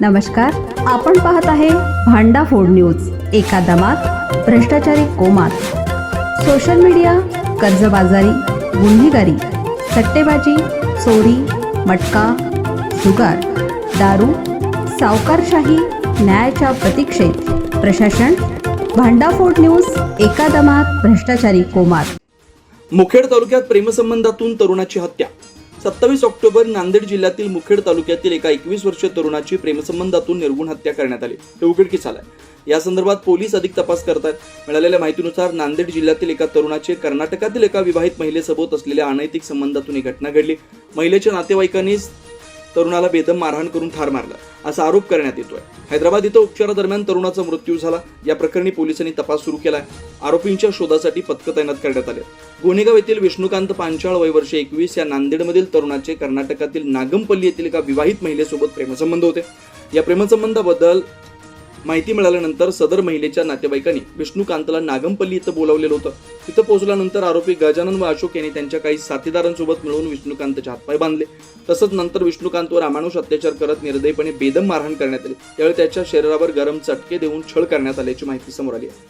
नमस्कार आपण पाहत आहे भांडा फोड न्यूज एका दमात भ्रष्टाचारी कोमात. सोशल मीडिया कर्जबाजारी गुन्हेगारी सट्टेबाजी चोरी मटका जुगार दारू सावकारशाही न्यायाच्या प्रतीक्षेत. प्रशासन भांडाफोड न्यूज एका दमात भ्रष्टाचारी कोमात. मुखेड तालुक्यात प्रेमसंबंधातून तरुणाची हत्या. सत्तावीस ऑक्टोबर नांदेड जिल्ह्यातील मुखेड तालुक्यातील एका एकवीस वर्षीय तरुणाची प्रेमसंबंधातून निर्गुण हत्या करण्यात आली. हे उघडकीस आलंय. या संदर्भात पोलीस अधिक तपास करतात मिळालेल्या माहितीनुसार नांदेड जिल्ह्यातील एका तरुणाचे कर्नाटकातील एका विवाहित महिलेसोबत असलेल्या अनैतिक संबंधातून ही घटना घडली. महिलेच्या नातेवाईकांनी तरुणाला बेदम मारहाण करून ठार मारलं. असा आरोप करण्यात येतोय. हैदराबाद इथं उपचारादरम्यान तरुणाचा मृत्यू झाला. या प्रकरणी पोलिसांनी तपास सुरू केलाय. आरोपींच्या शोधासाठी पथकं तैनात करण्यात आले. गोनेगाव येथील विष्णुकांत पांचाळ वय वर्ष एकवीस या नांदेडमधील तरुणाचे कर्नाटकातील नागमपल्ली येथील एका विवाहित महिलेसोबत प्रेमसंबंध होते. या प्रेमसंबंधाबद्दल माहिती मिळाल्यानंतर सदर महिलेच्या नातेवाईकांनी विष्णुकांतला नागमपल्ली इथं बोलावलेलं होतं. तिथं पोहोचल्यानंतर आरोपी गजानन व अशोक यांनी त्यांच्या काही साथीदारांसोबत मिळून विष्णुकांतचे हातपाय बांधले. तसंच नंतर विष्णुकांतवर अमानुष अत्याचार करत निर्दयपणे बेदम मारहाण करण्यात आली. त्यावेळी त्याच्या शरीरावर गरम चटके देऊन छळ करण्यात आल्याची माहिती समोर आली आहे.